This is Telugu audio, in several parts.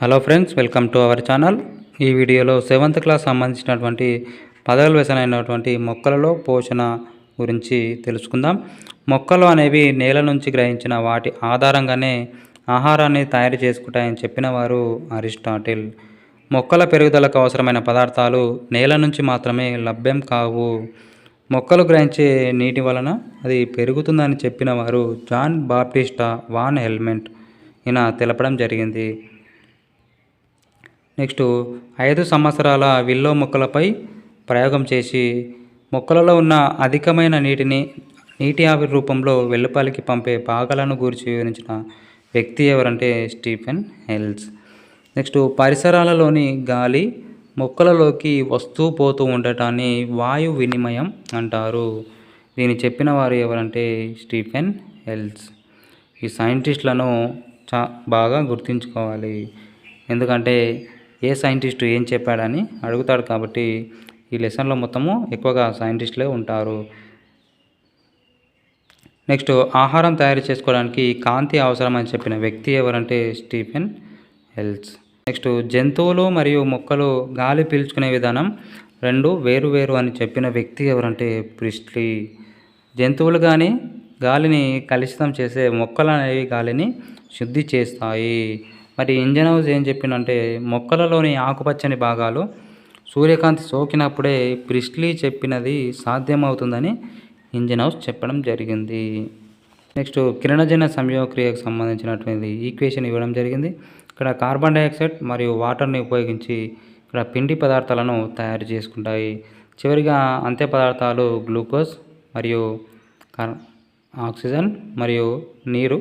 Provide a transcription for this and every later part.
Hello friends welcome to our channel. ఈ వీడియోలో సెవెంత్ క్లాస్ సంబంధించినటువంటి పదవుల వ్యసనమైనటువంటి మొక్కలలో పోషణ గురించి తెలుసుకుందాం. మొక్కలు అనేవి నేల నుంచి గ్రహించిన వాటి ఆధారంగానే ఆహారాన్ని తయారు చేసుకుంటాయని చెప్పిన వారు అరిస్టాటిల్. మొక్కల పెరుగుదలకు అవసరమైన పదార్థాలు నేల నుంచి మాత్రమే లభ్యం కావు. మొక్కలు గ్రహించే నీటి వలన అది పెరుగుతుందని చెప్పిన వారు జాన్ బాప్టిస్టా వాన్ హెల్మెంట్ ఈయన తెలపడం జరిగింది. నెక్స్ట్ ఐదు సంవత్సరాల విల్లో మొక్కలపై ప్రయోగం చేసి మొక్కలలో ఉన్న అధికమైన నీటిని నీటి ఆవిరి రూపంలో వెల్లుపాలికి పంపే భాగాలను గురించి వివరించిన వ్యక్తి ఎవరంటే స్టీఫెన్ హెల్స్. నెక్స్ట్ పరిసరాలలోని గాలి మొక్కలలోకి వస్తూ పోతూ ఉండటాన్ని వాయు వినిమయం అంటారు. దీన్ని చెప్పిన వారు ఎవరంటే స్టీఫెన్ హెల్స్. ఈ సైంటిస్టులను చా బాగా గుర్తుంచుకోవాలి. ఎందుకంటే ఏ సైంటిస్టు ఏం చెప్పాడని అడుగుతాడు కాబట్టి ఈ లెసన్లో మొత్తము ఎక్కువగా సైంటిస్టులే ఉంటారు. నెక్స్ట్ ఆహారం తయారు చేసుకోవడానికి కాంతి అవసరమని చెప్పిన వ్యక్తి ఎవరంటే స్టీఫెన్ హెల్స్ నెక్స్ట్ జంతువులు మరియు మొక్కలు గాలి పీల్చుకునే విధానం రెండు వేరు వేరు అని చెప్పిన వ్యక్తి ఎవరంటే ప్రిస్ట్లీ. జంతువులు కానీ గాలిని కలుషితం చేసే మొక్కలు అనేవి గాలిని శుద్ధి చేస్తాయి. మరి ఇంజన్ హౌస్ ఏం చెప్పిందంటే మొక్కలలోని ఆకుపచ్చని భాగాలు సూర్యకాంతి సోకినప్పుడే ప్రిస్లీ చెప్పినది సాధ్యమవుతుందని ఇంజన్ హౌస్ చెప్పడం జరిగింది. నెక్స్ట్ కిరణజన సంయోగక్రియకు సంబంధించినటువంటి ఈక్వేషన్ ఇవ్వడం జరిగింది. ఇక్కడ కార్బన్ డైఆక్సైడ్ మరియు వాటర్ని ఉపయోగించి ఇక్కడ పిండి పదార్థాలను తయారు చేసుకుంటాయి. చివరిగా అంత్య పదార్థాలు గ్లూకోజ్ మరియు ఆక్సిజన్ మరియు నీరు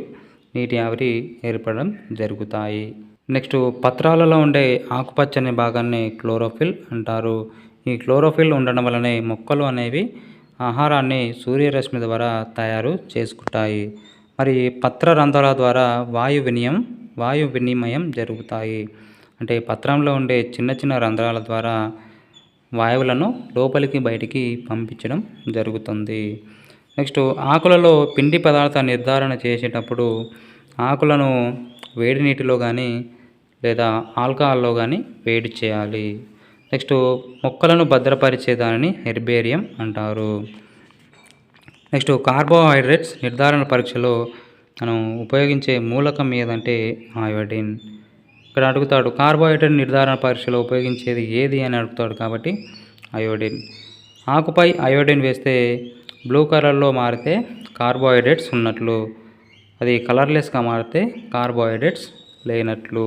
నీటి ఆవిరి ఏర్పడడం జరుగుతాయి. నెక్స్ట్ పత్రాలలో ఉండే ఆకుపచ్చని భాగాన్ని క్లోరోఫిల్ అంటారు. ఈ క్లోరోఫిల్ ఉండడం వలనే మొక్కలు అనేవి ఆహారాన్ని సూర్యరశ్మి ద్వారా తయారు చేసుకుంటాయి. మరి పత్ర రంధ్రాల ద్వారా వాయు వినియం వాయు వినిమయం జరుగుతాయి. అంటే పత్రంలో ఉండే చిన్న చిన్న రంధ్రాల ద్వారా వాయువులను లోపలికి బయటికి పంపించడం జరుగుతుంది. నెక్స్ట్ ఆకులలో పిండి పదార్థ నిర్ధారణ చేసేటప్పుడు ఆకులను వేడి నీటిలో కానీ లేదా ఆల్కహాల్లో కానీ వేడి చేయాలి. నెక్స్ట్ మొక్కలను భద్రపరిచే దానిని హెర్బేరియం అంటారు. నెక్స్ట్ కార్బోహైడ్రేట్స్ నిర్ధారణ పరీక్షలో మనం ఉపయోగించే మూలకం ఏదంటే అయోడిన్ ఇక్కడ అడుగుతాడు కార్బోహైడ్రేట్ నిర్ధారణ పరీక్షలో ఉపయోగించేది ఏది? అని అడుగుతాడు కాబట్టి అయోడిన్ ఆకుపై అయోడిన్ వేస్తే బ్లూ కలర్లో మారితే కార్బోహైడ్రేట్స్ ఉన్నట్లు. అది కలర్లెస్గా మారితే కార్బోహైడ్రేట్స్ లేనట్లు.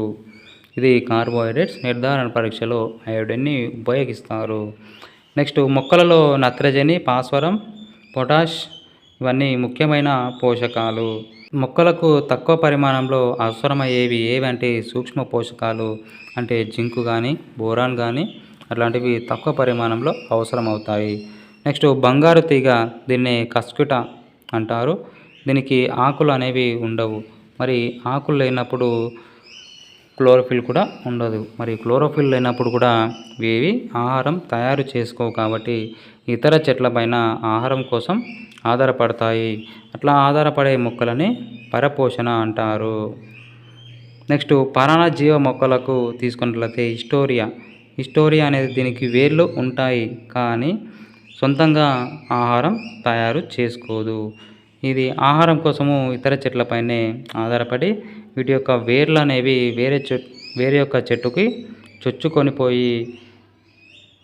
ఇది కార్బోహైడ్రేట్స్ నిర్ధారణ పరీక్షలో అయోడిన్ని ఉపయోగిస్తారు. నెక్స్ట్ మొక్కలలో నత్రజని పాస్వరం పొటాష్ ఇవన్నీ ముఖ్యమైన పోషకాలు. మొక్కలకు తక్కువ పరిమాణంలో అవసరమయ్యేవి ఏవంటే సూక్ష్మ పోషకాలు అంటే జింకు కానీ బోరాన్ కానీ అట్లాంటివి తక్కువ పరిమాణంలో అవసరమవుతాయి. నెక్స్ట్ బంగారు తీగ దీన్ని కస్కుట అంటారు. దీనికి ఆకులు అనేవి ఉండవు. మరి ఆకులు లేనప్పుడు క్లోరోఫిల్ కూడా ఉండదు. మరి క్లోరోఫిల్ లేనప్పుడు కూడా ఇవి ఆహారం తయారు చేసుకోవు కాబట్టి ఇతర చెట్లపైన ఆహారం కోసం ఆధారపడతాయి. అట్లా ఆధారపడే మొక్కలని పరపోషణ అంటారు. నెక్స్ట్ పరాణజీవ మొక్కలకు తీసుకున్నట్లయితే హిస్టోరియా. హిస్టోరియా అనేది దీనికి వేర్లు ఉంటాయి కానీ సొంతంగా ఆహారం తయారు చేసుకోదు. ఇది ఆహారం కోసము ఇతర చెట్లపైనే ఆధారపడి వీటి యొక్క వేర్లు అనేవి వేరే చెట్ వేరే యొక్క చెట్టుకి చొచ్చుకొని పోయి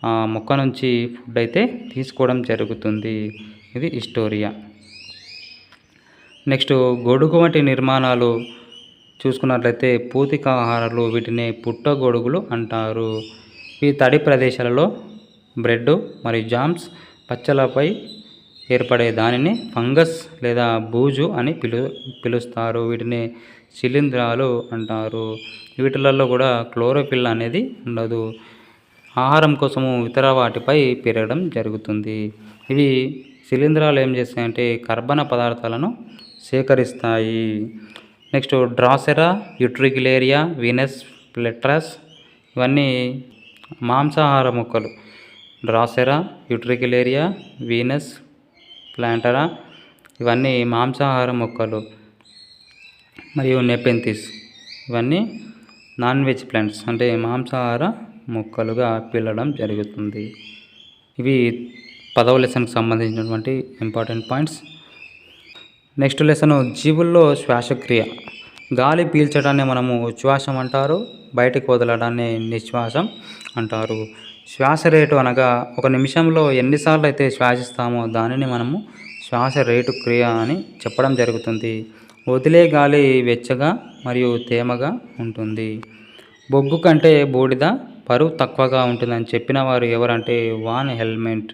ఆ మొక్క నుంచి ఫుడ్ అయితే తీసుకోవడం జరుగుతుంది. ఇది హిస్టోరియా. నెక్స్ట్ గొడుగు వంటి నిర్మాణాలు చూసుకున్నట్లయితే పూతికాహారాలు వీటిని పుట్ట గొడుగులు అంటారు. ఈ తడి ప్రదేశాలలో బ్రెడ్ మరియు జామ్స్ పచ్చలపై ఏర్పడే దానిని ఫంగస్ లేదా బూజు అని పిలు పిలుస్తారు. వీటిని శిలీంధ్రాలు అంటారు. వీటిలలో కూడా క్లోరోఫిల్ అనేది ఉండదు. ఆహారం కోసము ఇతర వాటిపై పెరగడం జరుగుతుంది. ఇవి శిలీంధ్రాలు ఏం చేస్తాయంటే కర్బన పదార్థాలను సేకరిస్తాయి. నెక్స్ట్ డ్రాసెరా యుట్రిగిలేరియా వీనస్ ప్లెట్రస్ ఇవన్నీ మాంసాహార మొక్కలు. డ్రాసెరా యుట్రిగిలేరియా వీనస్ ప్లాంటరా ఇవన్నీ మాంసాహార మొక్కలు మరియు నెపెంతిస్ ఇవన్నీ నాన్ వెజ్ ప్లాంట్స్ అంటే మాంసాహార మొక్కలుగా పిల్లడం జరుగుతుంది. ఇవి పదవ లెసన్కి సంబంధించినటువంటి ఇంపార్టెంట్ పాయింట్స్. నెక్స్ట్ లెసన్ జీవుల్లో శ్వాసక్రియ. గాలి పీల్చడాన్ని మనము ఉచ్ఛ్వాసం అంటారు బయటకు వదలడాన్ని నిశ్వాసం అంటారు. శ్వాస రేటు అనగా ఒక నిమిషంలో ఎన్నిసార్లు అయితే శ్వాసిస్తామో దానిని మనము శ్వాస రేటు క్రియ అని చెప్పడం జరుగుతుంది. వదిలే గాలి వెచ్చగా మరియు తేమగా ఉంటుంది. బొగ్గు కంటే బూడిద బరువు తక్కువగా ఉంటుందని చెప్పిన వారు ఎవరంటే వాన్ హెల్మెంట్.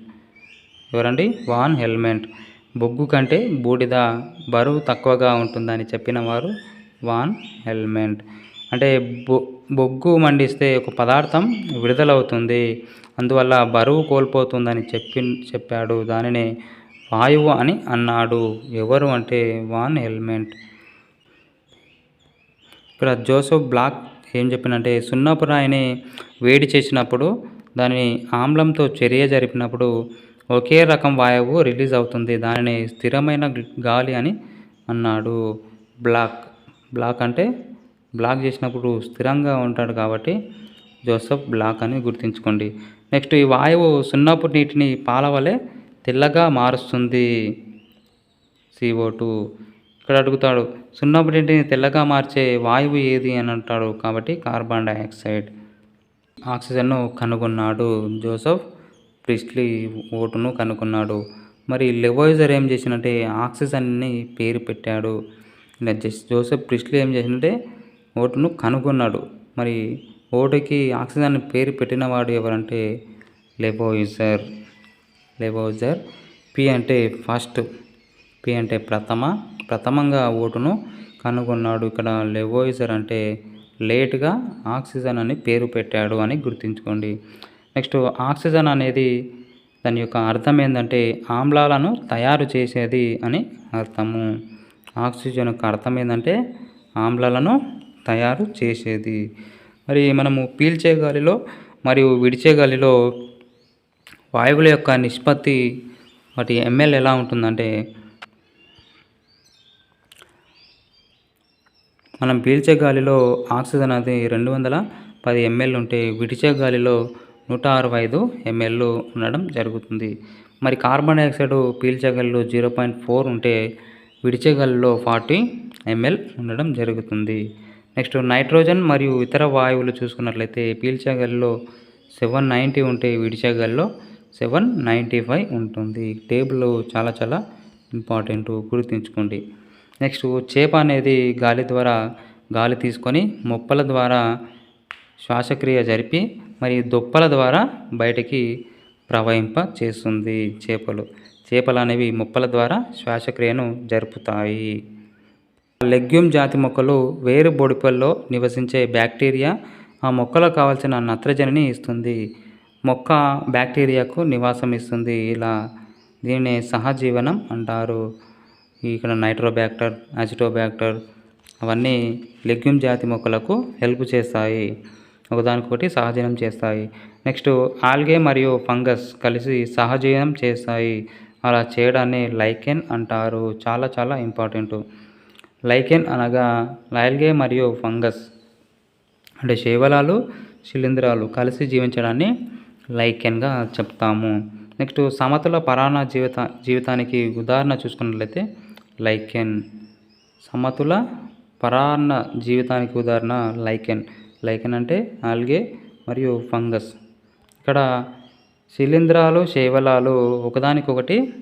ఎవరండి? Van Helmont. బొగ్గు కంటే బూడిద బరువు తక్కువగా ఉంటుందని చెప్పిన వారు వాన్ హెల్మెంట్. అంటే బొ బొగ్గు మండిస్తే ఒక పదార్థం విడుదలవుతుంది. అందువల్ల బరువు కోల్పోతుందని చెప్పి చెప్పాడు. దానినే వాయువు అని అన్నాడు. ఎవరు అంటే వాన్ హెల్మెంట్. ఇక్కడ జోసెఫ్ బ్లాక్ ఏం చెప్పినంటే సున్నపు రాయిని వేడి చేసినప్పుడు దానిని ఆమ్లంతో చర్య జరిపినప్పుడు ఒకే రకం వాయువు రిలీజ్ అవుతుంది. దానిని స్థిరమైన గాలి అని అన్నాడు బ్లాక్. బ్లాక్ అంటే బ్లాక్ చేసినప్పుడు స్థిరంగా ఉంటాడు కాబట్టి జోసెఫ్ బ్లాక్ అని గుర్తుంచుకోండి. నెక్స్ట్ ఈ వాయువు సున్నపు నీటిని పాల వలె తెల్లగా మారుస్తుంది. సిఓ టూ ఇక్కడ అడుగుతాడు సున్నపు నీటిని తెల్లగా మార్చే వాయువు ఏది? అని అంటాడు కాబట్టి కార్బన్ డైఆక్సైడ్ ఆక్సిజన్ను కనుగొన్నాడు. జోసెఫ్ ప్రిస్లీ ఓటును కనుగొన్నాడు. మరి లెవోయిజర్ ఏం చేసినట్టే ఆక్సిజన్ని పేరు పెట్టాడు. జోసెఫ్ ప్రిస్లీ ఏం చేసినట్టే ఓటును కనుగొన్నాడు. మరి ఓటుకి ఆక్సిజన్ పేరు పెట్టినవాడు ఎవరంటే లెబోయిజర్ లెబోయిజర్ పి అంటే ఫస్ట్ పి అంటే ప్రథమ. ప్రథమంగా ఓటును కనుగొన్నాడు. ఇక్కడ లెవోయిజర్ అంటే లేట్గా ఆక్సిజన్ అని పేరు పెట్టాడు అని గుర్తుంచుకోండి. నెక్స్ట్ ఆక్సిజన్ అనేది దాని యొక్క అర్థం ఏంటంటే ఆమ్లాలను తయారు చేసేది అని అర్థము. ఆక్సిజన్ యొక్క అర్థం ఏంటంటే ఆమ్లాలను తయారు చేసేది. మరి మనము పీల్చే గాలిలో మరియు విడిచే గాలిలో వాయువుల యొక్క నిష్పత్తి వాటి ఎంఎల్ ఎలా ఉంటుందంటే మనం పీల్చే గాలిలో ఆక్సిజన్ అది రెండు వందల పది ఎంఎల్ ఉంటే విడిచే గాలిలో నూట అరవై ఐదు ఎంఎల్ ఉండడం జరుగుతుంది. మరి కార్బన్ డైఆక్సైడ్ పీల్చే గాలిలో జీరో పాయింట్ ఫోర్ ఉంటే విడిచే గాలిలో ఫార్టీ ఎంఎల్ ఉండడం జరుగుతుంది. నెక్స్ట్ నైట్రోజన్ మరియు ఇతర వాయువులు చూసుకున్నట్లయితే పీల్చే సెవెన్ నైంటీ ఉంటే విడిచే సెవెన్ నైంటీ ఫైవ్ ఉంటుంది. టేబుల్ చాలా చాలా ఇంపార్టెంట్ గుర్తుంచుకోండి. నెక్స్ట్ చేప అనేది గాలి ద్వారా గాలి తీసుకొని మొప్పల ద్వారా శ్వాసక్రియ జరిపి మరి దొప్పల ద్వారా బయటికి ప్రవహింప చేస్తుంది చేపలు. చేపలు అనేవి మొప్పల ద్వారా శ్వాసక్రియను జరుపుతాయి. లెగ్యూమ్ జాతి మొక్కలు వేరు బొడిపల్లో నివసించే బ్యాక్టీరియా ఆ మొక్కలకు కావాల్సిన నత్రజనిని ఇస్తుంది. మొక్క బ్యాక్టీరియాకు నివాసం ఇస్తుంది. ఇలా దీనిని సహజీవనం అంటారు. ఇక్కడ నైట్రోబ్యాక్టర్ అజిటోబ్యాక్టర్ అవన్నీ లెగ్యూమ్ జాతి మొక్కలకు హెల్ప్ చేస్తాయి. ఒకదానికొకటి సహజీవనం చేస్తాయి. నెక్స్ట్ ఆల్గే మరియు ఫంగస్ కలిసి సహజీవనం చేస్తాయి. అలా చేయడాన్ని లైకెన్ అంటారు. చాలా చాలా ఇంపార్టెంట్. లైకెన్ అనగా లైల్గే మరియు ఫంగస్. అంటే శైవలాలు శిలీంధ్రాలు కలిసి జీవించడాన్ని లైకెన్గా చెప్తాము. నెక్స్ట్ సమతుల పరాణ జీవిత జీవితానికి ఉదాహరణ చూసుకున్నట్లయితే లైకెన్. సమతుల పరాన్న జీవితానికి ఉదాహరణ లైకెన్. లైకెన్ అంటే ఆల్గే మరియు ఫంగస్. ఇక్కడ శిలీంధ్రాలు శైవలాలు ఒకదానికొకటి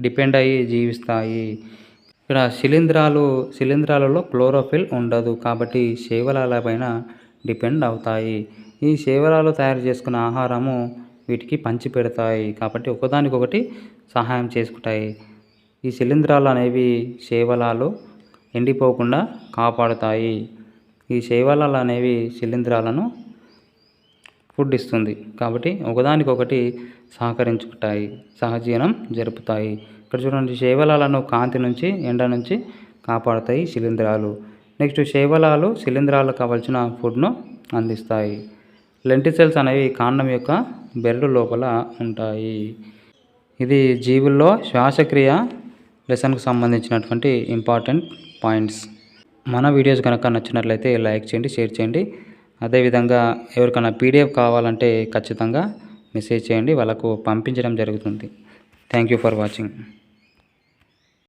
డిపెండ్ అయ్యి జీవిస్తాయి. ఇక్కడ శిలీంధ్రాలు శిలీంధ్రాలలో క్లోరోఫిల్ ఉండదు కాబట్టి శైవలాల పైన డిపెండ్ అవుతాయి. ఈ శైవలాలు తయారు చేసుకున్న ఆహారము వీటికి పంచి పెడతాయి కాబట్టి ఒకదానికొకటి సహాయం చేసుకుంటాయి. ఈ శిలీంధ్రాలు అనేవి శైవలాలు ఎండిపోకుండా కాపాడుతాయి. ఈ శైవలాలు అనేవి శిలీంధ్రాలను ఫుడ్ ఇస్తుంది కాబట్టి ఒకదానికొకటి సహకరించుకుంటాయి. సహజీవనం జరుపుతాయి. ఇక్కడ చూడండి శైవలాలను కాంతి నుంచి ఎండ నుంచి కాపాడుతాయి శిలీంధ్రాలు. నెక్స్ట్ శైవలాలు శిలీంధ్రాలకు కావాల్సిన ఫుడ్ను అందిస్తాయి. లెంటిసెల్స్ అనేవి కాండం యొక్క బెరడు లోపల ఉంటాయి. ఇది జీవుల్లో శ్వాసక్రియ లెసన్కు సంబంధించినటువంటి ఇంపార్టెంట్ పాయింట్స్. మన వీడియోస్ కనుక నచ్చినట్లయితే లైక్ చేయండి షేర్ చేయండి. అదేవిధంగా ఎవరికైనా పీడిఎఫ్ కావాలంటే ఖచ్చితంగా మెసేజ్ చేయండి వాళ్ళకు పంపించడం జరుగుతుంది. Thank you for watching.